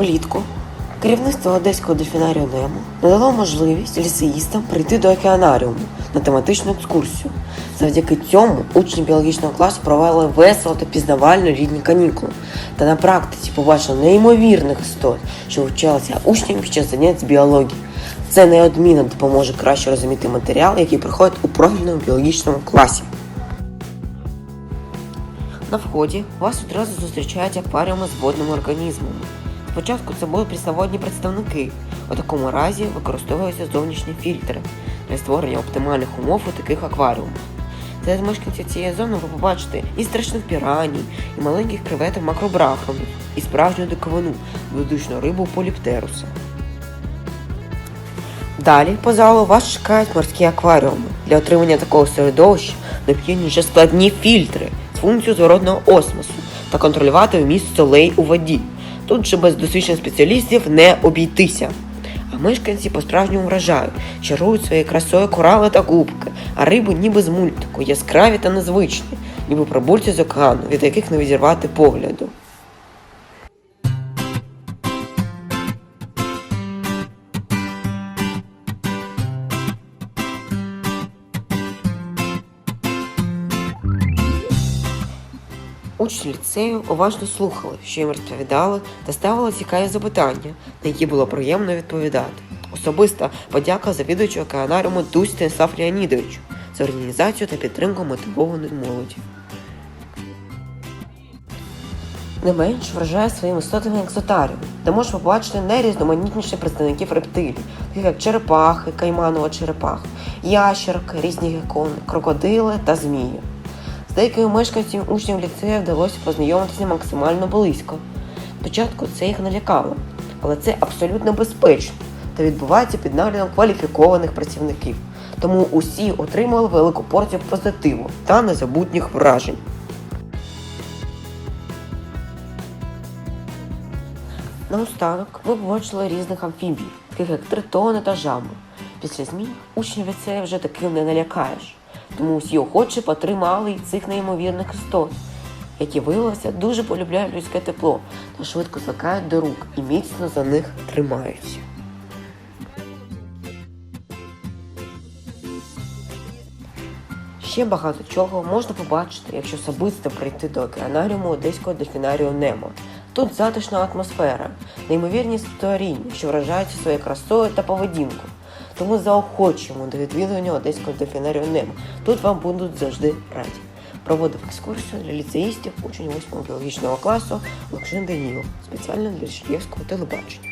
Влітку керівництво Одеського дельфінарію Немо надало можливість ліцеїстам прийти до океанаріуму на тематичну екскурсію. Завдяки цьому учні біологічного класу провели весело та пізнавально літні канікули та на практиці побачили неймовірних істот, що вивчалися учням під час занять з біології. Це неодмінно допоможе краще розуміти матеріал, який проходить у профільному біологічному класі. На вході вас одразу зустрічають акваріуми з водними організмами. Спочатку це були прісноводні представники. У такому разі використовуються зовнішні фільтри для створення оптимальних умов у таких акваріумах. Серед мешканців цієї зони ви побачите і страшних піраній, і маленьких креветок макробрахомів, і справжню диковину, ведучну рибу поліптеруса. Далі по залу вас чекають морські акваріуми. Для отримання такого середовища необхідні вже складні фільтри з функцією зворотного осмосу та контролювати вміст солей у воді. Тут же без досвідчених спеціалістів не обійтися. А мешканці по-справжньому вражають, чарують своєю красою корали та губки, а риби ніби з мультику, яскраві та незвичні, ніби прибульці з океану, від яких не відірвати погляду. Учні ліцею уважно слухали, що їм розповідали, та ставили цікаві запитання, на які було приємно відповідати. Особиста подяка завідувачу океанаріуму Дусь Станіслав Леонідовичу за організацію та підтримку мотивованої молоді. Не менш вражає своїм істотами екзотаріум, де можна побачити найрізноманітніші представників рептилій, таких як черепахи, кайманова черепаха, ящерки, різні гекони, крокодили та змії. З деякими мешканцями учнів ліцею вдалося познайомитися максимально близько. Спочатку це їх налякало, але це абсолютно безпечно та відбувається під наглядом кваліфікованих працівників. Тому усі отримали велику порцію позитиву та незабутніх вражень. Наостанок ви побачили різних амфібій, таких як тритони та жаби. Після змін учнів ліцею вже таким не налякаєш. Тому всі охочі потримали цих неймовірних істот, які виявилося дуже полюбляють людське тепло та швидко звикають до рук і міцно за них тримаються. Ще багато чого можна побачити, якщо особисто прийти до океанаріуму Одеського дельфінарію Немо. Тут затишна атмосфера, неймовірні створіння, що вражаються своєю красою та поведінкою. Тому заохочуємо до відвідування Одеського дельфінарію НЕМ. Тут вам будуть завжди раді. Проводив екскурсію для ліцеїстів, учнів 8 біологічного класу Лакшин Даніл, спеціально для Чернігівського телебачення.